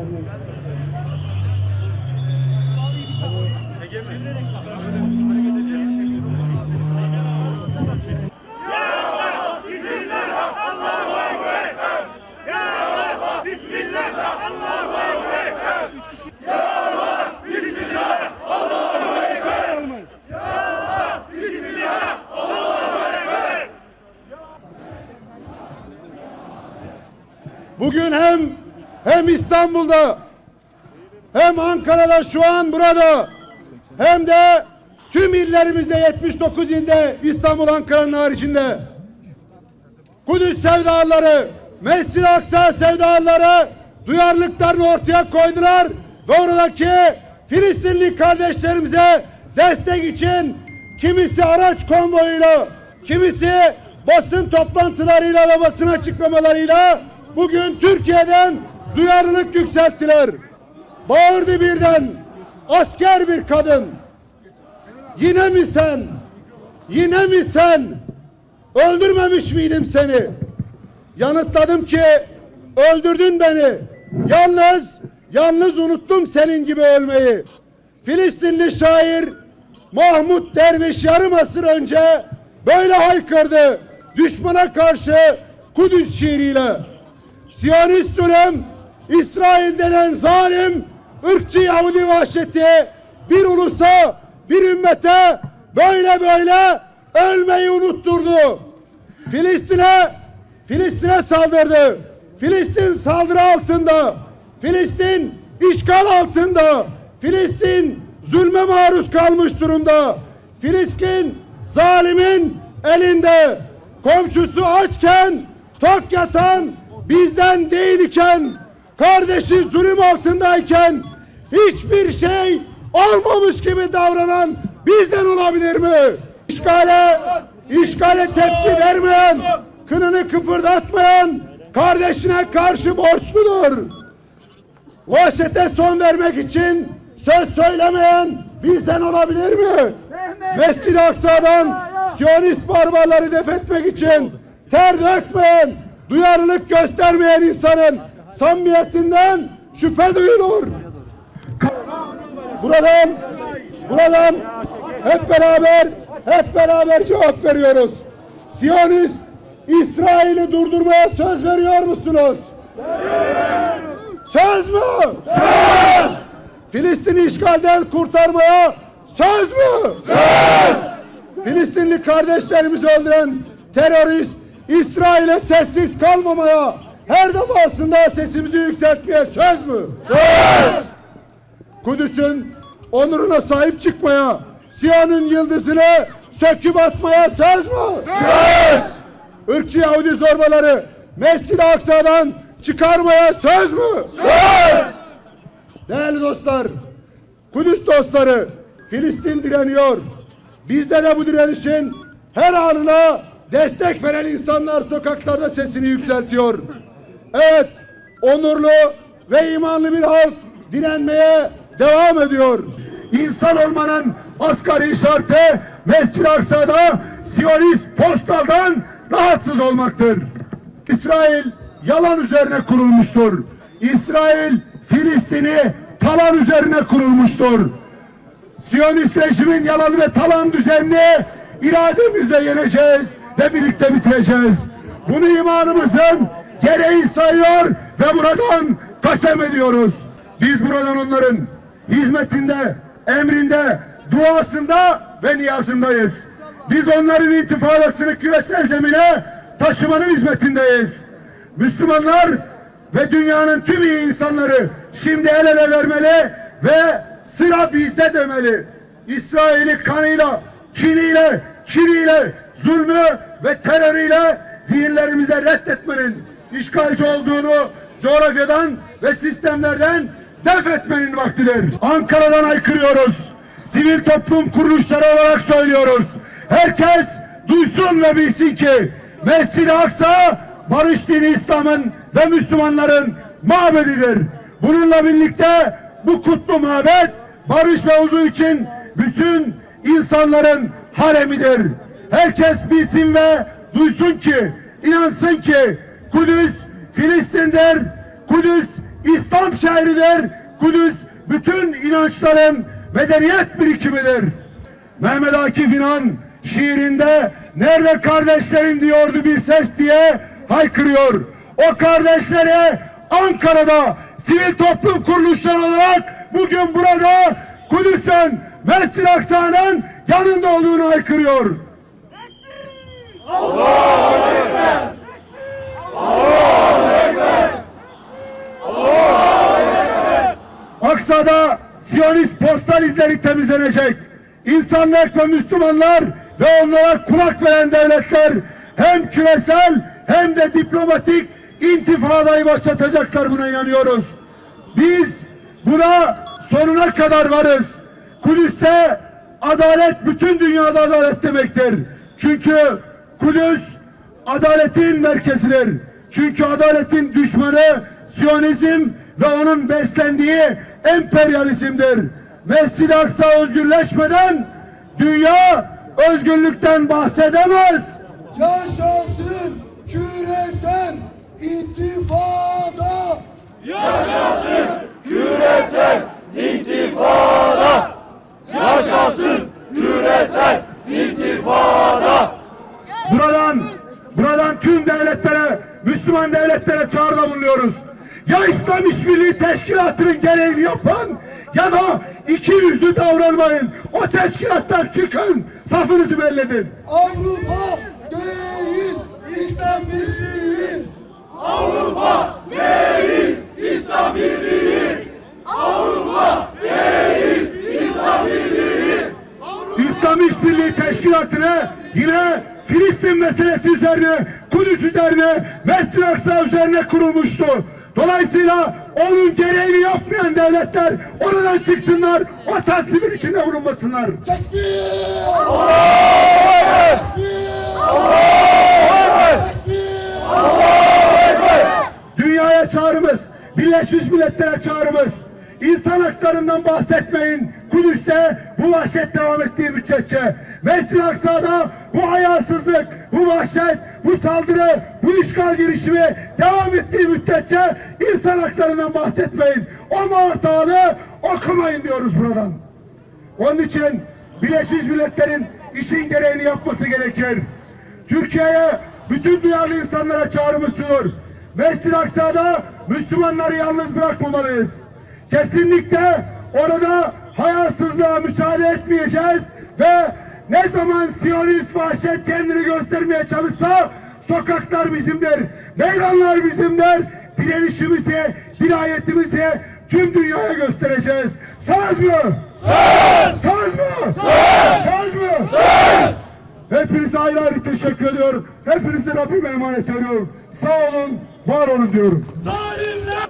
Bugün hem İstanbul'da hem Ankara'da şu an burada hem de tüm illerimizde 79 ilde İstanbul Ankara'nın haricinde. Kudüs sevdaları, Mescid-i Aksa sevdaları duyarlılıklarını ortaya koydular ve oradaki Filistinli kardeşlerimize destek için kimisi araç konvoyuyla, kimisi basın toplantılarıyla ve basın açıklamalarıyla bugün Türkiye'den duyarlılık yükselttiler. Bağırdı birden asker bir kadın. Yine mi sen? Yine mi sen? Öldürmemiş miydim seni? Yanıtladım ki öldürdün beni. Yalnız, yalnız unuttum senin gibi ölmeyi. Filistinli şair Mahmut Derviş yarım asır önce böyle haykırdı. Düşmana karşı Kudüs şiiriyle. Siyonist zulüm, İsrail denen zalim, ırkçı Yahudi vahşeti bir ulusa, bir ümmete böyle böyle ölmeyi unutturdu. Filistin'e Filistin'e saldırdı. Filistin saldırı altında. Filistin işgal altında. Filistin zulme maruz kalmış durumda. Filistin zalimin elinde. Komşusu açken tok yatan bizden değil iken kardeşi zulüm altındayken hiçbir şey olmamış gibi davranan bizden olabilir mi? İşgale, işgale tepki vermeyen, kınını kıpırdatmayan kardeşine karşı borçludur. Vahşete son vermek için söz söylemeyen bizden olabilir mi? Mescid-i Aksa'dan Siyonist barbarları def etmek için ter dökmeyen, duyarlılık göstermeyen insanın samimiyetinden şüphe duyulur. Buradan, buradan hep beraber, hep beraber cevap veriyoruz. Siyonist İsrail'i durdurmaya söz veriyor musunuz? Söz mü? Söz! Filistin'i işgalden kurtarmaya söz mü? Söz! Filistinli kardeşlerimizi öldüren terörist İsrail'e sessiz kalmamaya her defasında sesimizi yükseltmeye söz mü? Söz! Kudüs'ün onuruna sahip çıkmaya, Siyah'ın yıldızını söküp atmaya söz mü? Söz! Irkçı Yahudi zorbaları Mescid-i Aksa'dan çıkarmaya söz mü? Söz! Değerli dostlar, Kudüs dostları, Filistin direniyor. Bizde de bu direnişin her anına destek veren insanlar sokaklarda sesini yükseltiyor. Evet, onurlu ve imanlı bir halk direnmeye devam ediyor. İnsan olmanın asgari şartı Mescid-i Aksa'da Siyonist postaldan rahatsız olmaktır. İsrail yalan üzerine kurulmuştur. İsrail Filistin'i talan üzerine kurulmuştur. Siyonist rejimin yalan ve talan düzenini irademizle yeneceğiz ve birlikte bitireceğiz. Bunu imanımızın gereği sayıyor ve buradan kasem ediyoruz. Biz buradan onların hizmetinde, emrinde, duasında ve niyazındayız. Biz onların intifadasını küresel zemine taşımanın hizmetindeyiz. Müslümanlar ve dünyanın tüm iyi insanları şimdi el ele vermeli ve sıra bizde demeli. İsrail'i kanıyla, kiniyle, kiriyle, zulmü ve terörüyle zihinlerimize reddetmenin, işgalci olduğunu coğrafyadan ve sistemlerden def etmenin vaktidir. Ankara'dan aykırıyoruz. Sivil toplum kuruluşları olarak söylüyoruz. Herkes duysun ve bilsin ki Mescid-i Aksa barış dini İslam'ın ve Müslümanların mabedidir. Bununla birlikte bu kutlu mabet barış ve huzur için bütün insanların haremidir. Herkes bilsin ve duysun ki, inansın ki Kudüs Filistin'dir, Kudüs İslam şehridir, Kudüs bütün inançların medeniyet birikimidir. Mehmet Akif İnan şiirinde nerede kardeşlerim diyordu bir ses diye haykırıyor. O kardeşleri Ankara'da sivil toplum kuruluşları olarak bugün burada Kudüs'ün Mescid-i Aksa'nın yanında olduğunu haykırıyor. Aksa'da Siyonist postal izleri temizlenecek. İnsanlık ve Müslümanlar ve onlara kulak veren devletler hem küresel hem de diplomatik intifadayı başlatacaklar buna inanıyoruz. Biz buna sonuna kadar varız. Kudüs'te adalet bütün dünyada adalet demektir. Çünkü Kudüs adaletin merkezidir. Çünkü adaletin düşmanı Siyonizm ve onun beslendiği emperyalizmdir. Mescid-i Aksa özgürleşmeden dünya özgürlükten bahsedemez. Yaşasın küresel intifada. Buradan, Ya İslam İşbirliği Teşkilatı'nın gereğini yapın ya da iki yüzlü davranmayın. O teşkilattan çıkın, safınızı belledin. Avrupa değil İslam Birliği. İslam İşbirliği Teşkilatı'na yine Filistin meselesi üzerine, Kudüs üzerine, Mescid-i Aksa üzerine kurulmuştu. Dolayısıyla onun gereğini yapmayan devletler oradan çıksınlar, o tasdimin içinde bulunmasınlar. Tekbir! Dünyaya çağrımız, Birleşmiş Milletler'e çağrımız. İnsan haklarından bahsetmeyin. Kudüs'te bu vahşet devam ettiği müddetçe. Mescid-i Aksa'da bu hayasızlık, bu vahşet, bu saldırı, bu işgal girişimi devam ettiği müddetçe insan haklarından bahsetmeyin. O muhatalı okumayın diyoruz buradan. Onun için Birleşmiş Milletler'in işin gereğini yapması gerekir. Türkiye'ye bütün duyarlı insanlara çağrımız şudur. Mescid-i Aksa'da Müslümanları yalnız bırakmamalıyız. Kesinlikle orada hayasızlığa müsaade etmeyeceğiz ve ne zaman Siyonist vahşet kendini göstermeye çalışsa sokaklar bizimdir, meydanlar bizimdir, direnişimizi, dirayetimizi tüm dünyaya göstereceğiz. Söz mü? Söz! Söz mü? Söz! Söz mü? Söz! Hepinize ayrı ayrı teşekkür ediyorum. Hepinizi Rabbime emanet ediyorum. Sağ olun, var olun diyorum. Zalimler